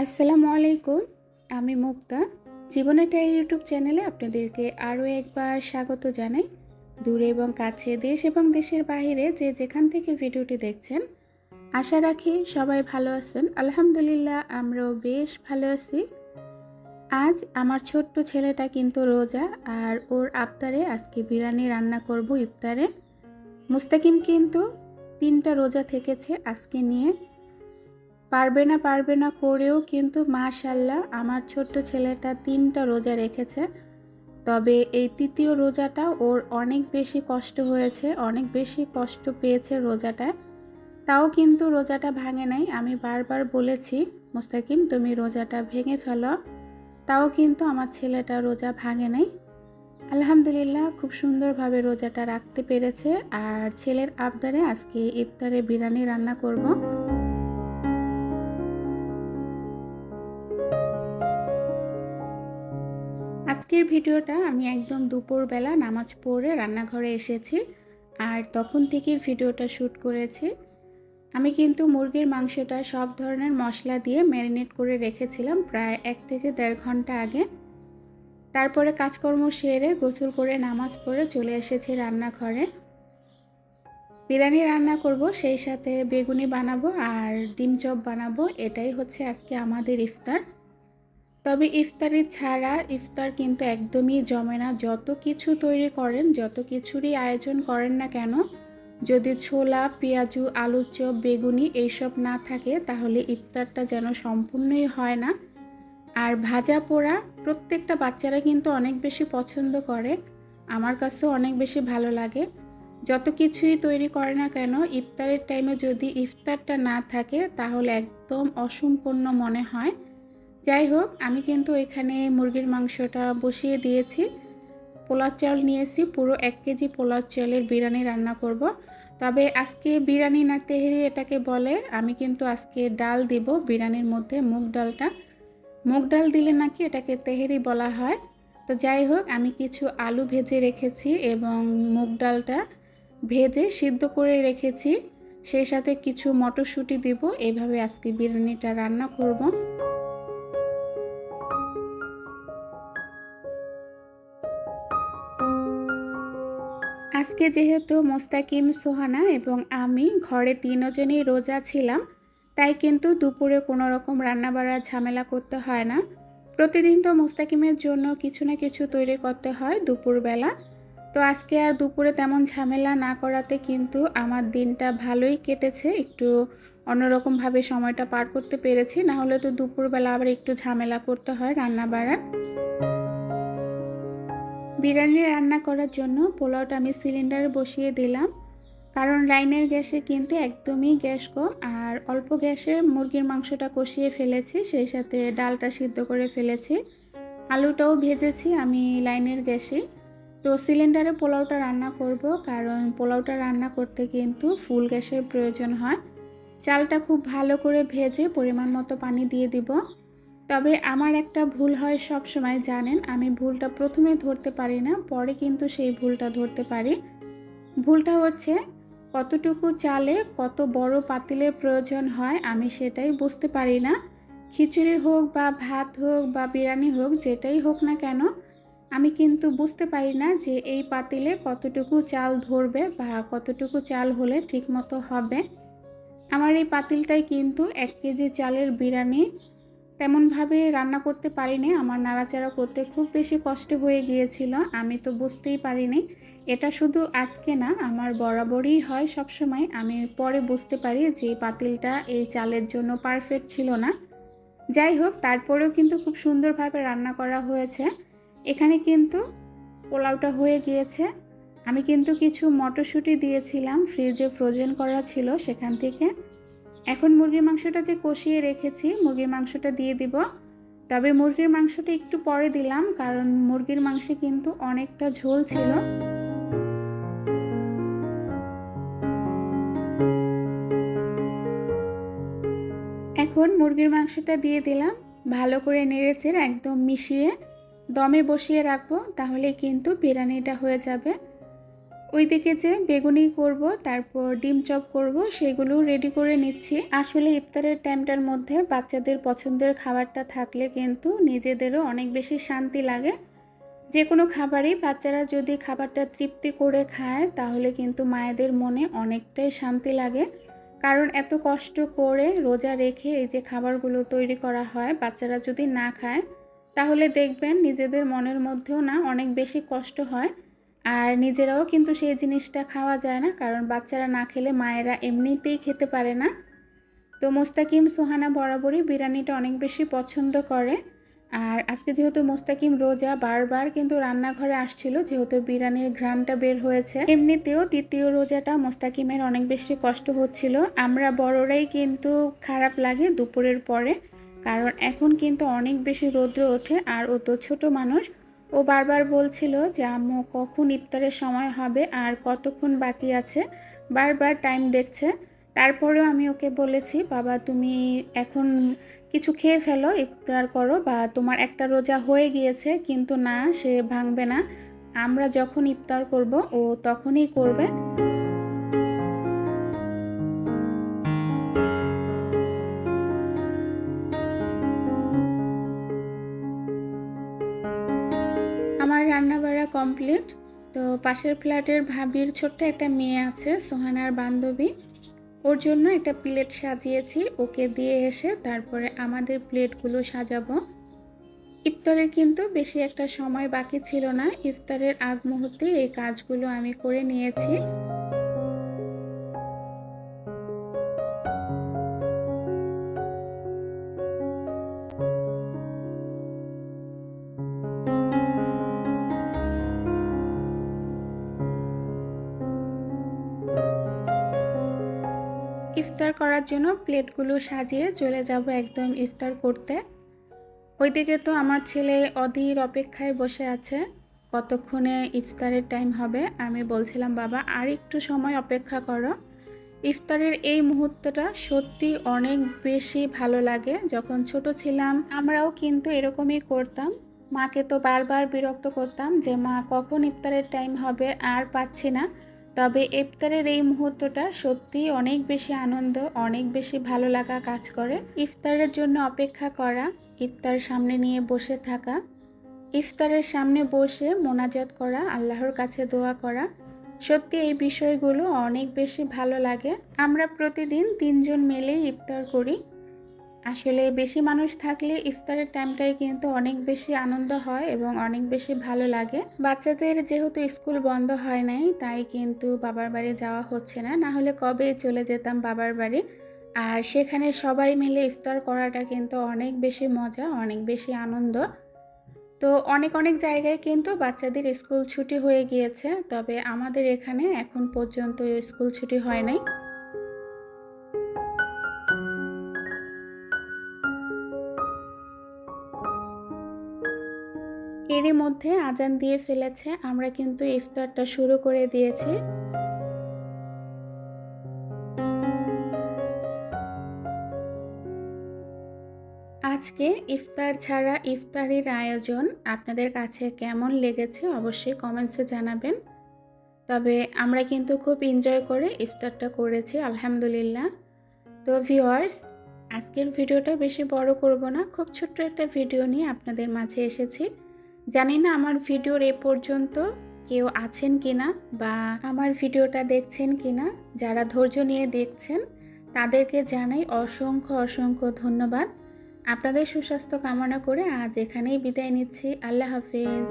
আসসালামু আলাইকুম, আমি মুক্তা। জীবনের টাই ইউটিউব চ্যানেলে আপনাদেরকে আরও একবার স্বাগত জানাই। দূরে এবং কাছে দেশ এবং দেশের বাইরে যে যেখান থেকে ভিডিওটি দেখছেন, আশা রাখি সবাই ভালো আছেন। আলহামদুলিল্লাহ, আমরাও বেশ ভালো আছি। আজ আমার ছোট্ট ছেলেটা কিন্তু রোজা, আর ওর আবতারে আজকে বিরিয়ানি রান্না করব ইফতারে। মুস্তাকিম কিন্তু তিনটা রোজা থেকেছে আজকে নিয়ে। পারবে না পারবে না করেও কিন্তু মাশাল্লাহ আমার ছোট্ট ছেলেটা তিনটা রোজা রেখেছে। তবে এই তৃতীয় রোজাটা ওর অনেক বেশি কষ্ট হয়েছে, অনেক বেশি কষ্ট পেয়েছে রোজাটা। তাও কিন্তু রোজাটা ভাঙে নাই। আমি বারবার বলেছি, মুস্তাকিম, তুমি রোজাটা ভেঙে ফেলো। তাও কিন্তু আমার ছেলেটা রোজা ভাঙে নাই। আলহামদুলিল্লাহ, খুব সুন্দরভাবে রোজাটা রাখতে পেরেছে। আর ছেলের আবদারে আজকে ইফতারে বিরিয়ানি রান্না করব। আজকের ভিডিওটা আমি একদম দুপুরবেলা নামাজ পড়ে রান্নাঘরে এসেছি আর তখন থেকে ভিডিওটা শ্যুট করেছি। আমি কিন্তু মুরগির মাংসটা সব ধরনের মশলা দিয়ে ম্যারিনেট করে রেখেছিলাম প্রায় এক থেকে দেড় ঘণ্টা আগে। তারপরে কাজকর্ম সেরে গোসল করে নামাজ পড়ে চলে এসেছি রান্নাঘরে। বিরিয়ানি রান্না করব, সেই সাথে বেগুনি বানাবো আর ডিম চপ বানাবো, এটাই হচ্ছে আজকে আমাদের ইফতার। তবে ইফতারি ছাড়া ইফতার কিন্তু একদমই জমে না। যত কিছু তৈরি করেন, যত কিছুরই আয়োজন করেন না কেন, যদি ছোলা, পেঁয়াজু, আলুর চপ, বেগুনি এইসব না থাকে, তাহলে ইফতারটা যেন সম্পূর্ণই হয় না। আর ভাজা পোড়া প্রত্যেকটা বাচ্চারা কিন্তু অনেক বেশি পছন্দ করে। আমার কাছেও অনেক বেশি ভালো লাগে। যত কিছুই তৈরি করে না কেন, ইফতারের টাইমে যদি ইফতারটা না থাকে, তাহলে একদম অসম্পূর্ণ মনে হয়। যাই হোক, আমি কিন্তু এখানে মুরগির মাংসটা বসিয়ে দিয়েছি পোলার চাল নিয়েছি, পুরো এক কেজি পোলার চালের বিরিয়ানি রান্না করব। তবে আজকে বিরিয়ানি না, তেহেরি এটাকে বলে, আমি কিন্তু আজকে ডাল দিব, বিরিয়ানির মধ্যে মুগ ডালটা মুগ ডাল দিলে নাকি এটাকে তেহেরি বলা হয় তো যাই হোক, আমি কিছু আলু ভেজে রেখেছি এবং মুগ ডালটা ভেজে সিদ্ধ করে রেখেছি সেই সাথে কিছু মটরশুঁটি দিব এইভাবে আজকে বিরিয়ানিটা রান্না করব। আজকে যেহেতু মোস্তাকিম সোহানা এবং আমি ঘরে তিনজনই রোজা ছিলাম, তাই কিন্তু দুপুরে কোনো রকম রান্নাবাড়ার ঝামেলা করতে হয় না। প্রতিদিন তো মোস্তাকিমের জন্য কিছু না কিছু তৈরি করতে হয় দুপুরবেলা। তো আজকে আর দুপুরে তেমন ঝামেলা না করাতে কিন্তু আমার দিনটা ভালোই কেটেছে, একটু অন্যরকমভাবে সময়টা পার করতে পেরেছি। না হলে তো দুপুরবেলা আবার একটু ঝামেলা করতে হয় রান্না বাড়ার বিরিয়ানি রান্না করার জন্য পোলাওটা আমি সিলিন্ডারে বসিয়ে দিলাম। কারণ লাইনের গ্যাসে কিন্তু একদমই গ্যাস কম, আর অল্প গ্যাসে মুরগির মাংসটা কষিয়ে ফেলেছি, সেই সাথে ডালটা সিদ্ধ করে ফেলেছি। আলুটাও ভেজেছি আমি লাইনের গ্যাসে। তো সিলিন্ডারে পোলাওটা রান্না করব, কারণ পোলাওটা রান্না করতে কিন্তু ফুল গ্যাসের প্রয়োজন হয়। চালটা খুব ভালো করে ভেজে পরিমাণ মতো পানি দিয়ে দিব। তবে আমার একটা ভুল হয় সব সময়, জানেন? আমি ভুলটা প্রথমে ধরতে পারি না, পরে কিন্তু সেই ভুলটা ধরতে পারি। ভুলটা হচ্ছে, কতটুকু চালে কত বড় পাতিলের প্রয়োজন হয় আমি সেটাই বুঝতে পারি না। খিচুড়ি হোক বা ভাত হোক বা বিরিয়ানি হোক, যেটাই হোক না কেন, আমি কিন্তু বুঝতে পারি না যে এই পাতিলে কতটুকু চাল ধরবে বা কতটুকু চাল হলে ঠিকমতো হবে। আমার এই পাতিলটাই কিন্তু এক কেজি চালের বিরিয়ানি তেমনভাবে রান্না করতে পারিনি, আমার নাড়াচাড়া করতে খুব বেশি কষ্ট হয়ে গিয়েছিল, আমি তো বুঝতেই পারিনি। এটা শুধু আজকে না, আমার বরাবরই হয় সব সময় আমি পরে বুঝতে পারি যে পাতিলটা এই চালের জন্য পারফেক্ট ছিল না। যাই হোক, তারপরেও কিন্তু খুব সুন্দরভাবে রান্না করা হয়েছে। এখানে কিন্তু পোলাওটা হয়ে গিয়েছে। আমি কিন্তু কিছু মটরশুঁটি দিয়েছিলাম ফ্রিজে ফ্রোজেন করা ছিল সেখান থেকে। এখন মুরগির মাংসটা যে কষিয়ে রেখেছি, মুরগির মাংসটা দিয়ে দিব। তবে মুরগির মাংসটা একটু পরে দিলাম, কারণ মুরগির মাংসে কিন্তু অনেকটা ঝোল ছিল। এখন মুরগির মাংসটা দিয়ে দিলাম, ভালো করে নেড়েচের একদম মিশিয়ে দমে বসিয়ে রাখব, তাহলে কিন্তু বিরিয়ানিটা হয়ে যাবে। ওইদিকে যে বেগুনি করব, তারপর ডিম চপ করব, সেগুলো রেডি করে নিচ্ছি। আসলে ইফতারের টাইমটার মধ্যে বাচ্চাদের পছন্দের খাবারটা থাকলে কিন্তু নিজেদেরও অনেক বেশি শান্তি লাগে। যে কোনো খাবারই বাচ্চারা যদি খাবারটা তৃপ্তি করে খায়, তাহলে কিন্তু মায়েদের মনে অনেকটাই শান্তি লাগে। কারণ এত কষ্ট করে রোজা রেখে এই যে খাবারগুলো তৈরি করা হয়, বাচ্চারা যদি না খায়, তাহলে দেখবেন নিজেদের মনের মধ্যেও না অনেক বেশি কষ্ট হয়। আর নিজেরাও কিন্তু সেই জিনিসটা খাওয়া যায় না, কারণ বাচ্চারা না খেলে মায়েরা এমনিতেই খেতে পারে না। তো মোস্তাকিম সোহানা বরাবরই বিরিয়ানিটা অনেক বেশি পছন্দ করে। আর আজকে যেহেতু মোস্তাকিম রোজা, বারবার কিন্তু রান্নাঘরে আসছিল, যেহেতু বিরিয়ানির ঘ্রাণটা বের হয়েছে। এমনিতেও দ্বিতীয় রোজাটা মোস্তাকিমের অনেক বেশি কষ্ট হচ্ছিল। আমরা বড়রাই কিন্তু খারাপ লাগে দুপুরের পরে, কারণ এখন কিন্তু অনেক বেশি রৌদ্র ওঠে, আর ও তো ছোটো মানুষ ও বারবার বলছিল যে, আম্মু, কখন ইফতারের সময় হবে আর কতক্ষণ বাকি আছে? বারবার টাইম দেখছে। তারপরেও আমি ওকে বলেছি, বাবা, তুমি এখন কিছু খেয়ে ফেলো, ইফতার করো বা তোমার একটা রোজা হয়ে গিয়েছে, কিন্তু না, সে ভাঙবে না। আমরা যখন ইফতার করব, ও তখনই করবে। রান্নাবাড়া কমপ্লিট তো পাশের ফ্ল্যাটের ভাবির ছোট্ট একটা মেয়ে আছে, সোহানার বান্ধবী। ওর জন্য একটা প্লেট সাজিয়েছি, ওকে দিয়ে এসে তারপরে আমাদের প্লেটগুলো সাজাবো। ইফতারের কিন্তু বেশি একটা সময় বাকি ছিল না, ইফতারের আগ মুহূর্তে এই কাজগুলো আমি করে নিয়েছি। ইফতার করার জন্য প্লেটগুলো সাজিয়ে চলে যাব একদম ইফতার করতে। ওইদিকে তো আমার ছেলে অধীর অপেক্ষায় বসে আছে, কতক্ষণে ইফতারের টাইম হবে? আমি বলছিলাম, বাবা, আর একটু সময় অপেক্ষা করো। ইফতারের এই মুহূর্তটা সত্যি অনেক বেশি ভালো লাগে। যখন ছোট ছিলাম, আমরাও কিন্তু এরকমই করতাম। মাকে তো বারবার বিরক্ত করতাম যে, মা, কখন ইফতারের টাইম হবে? আর পাচ্ছি না। তবে ইফতারের এই মুহূর্তটা সত্যি অনেক বেশি আনন্দ, অনেক বেশি ভালো লাগা কাজ করে। ইফতারের জন্য অপেক্ষা করা, ইফতার সামনে নিয়ে বসে থাকা, ইফতারের সামনে বসে মোনাজাত করা, আল্লাহর কাছে দোয়া করা, সত্যি এই বিষয়গুলো অনেক বেশি ভালো লাগে। আমরা প্রতিদিন তিনজন মিলেই ইফতার করি। আসলে বেশি মানুষ থাকলে ইফতারের টাইমটাই কিন্তু অনেক বেশি আনন্দ হয় এবং অনেক বেশি ভালো লাগে। বাচ্চাদের যেহেতু স্কুল বন্ধ হয় নাই, তাই কিন্তু বাবার বাড়ি যাওয়া হচ্ছে না। না হলে কবে চলে যেতাম বাবার বাড়ি? আর সেখানে সবাই মিলে ইফতার করাটা কিন্তু অনেক বেশি মজা, অনেক বেশি আনন্দ। তো অনেক অনেক জায়গায় কিন্তু বাচ্চাদের স্কুল ছুটি হয়ে গিয়েছে, তবে আমাদের এখানে এখন পর্যন্ত স্কুল ছুটি হয় নাই। এরই মধ্যে আজান দিয়ে ফেলেছে। আমরা কিন্তু ইফতারটা শুরু করে দিয়েছি। আজকে ইফতার ছাড়া ইফতারির আয়োজন আপনাদের কাছে কেমন লেগেছে অবশ্যই কমেন্টসে জানাবেন। তবে আমরা কিন্তু খুব এনজয় করে ইফতারটা করেছি, আলহামদুলিল্লাহ। তো ভিওয়ার্স আজকের ভিডিওটা বেশি বড় করব না, খুব ছোট্ট একটা ভিডিও নিয়ে আপনাদের মাঝে এসেছি। জানি না আমার ভিডিওর এ পর্যন্ত কেউ আছেন কিনা বা আমার ভিডিওটা দেখছেন কিনা। যারা ধৈর্য নিয়ে দেখছেন, তাদেরকে জানাই অসংখ্য অসংখ্য ধন্যবাদ। আপনাদের সুস্বাস্থ্য কামনা করে আজ এখানেই বিদায় নিচ্ছি। আল্লাহ হাফিজ।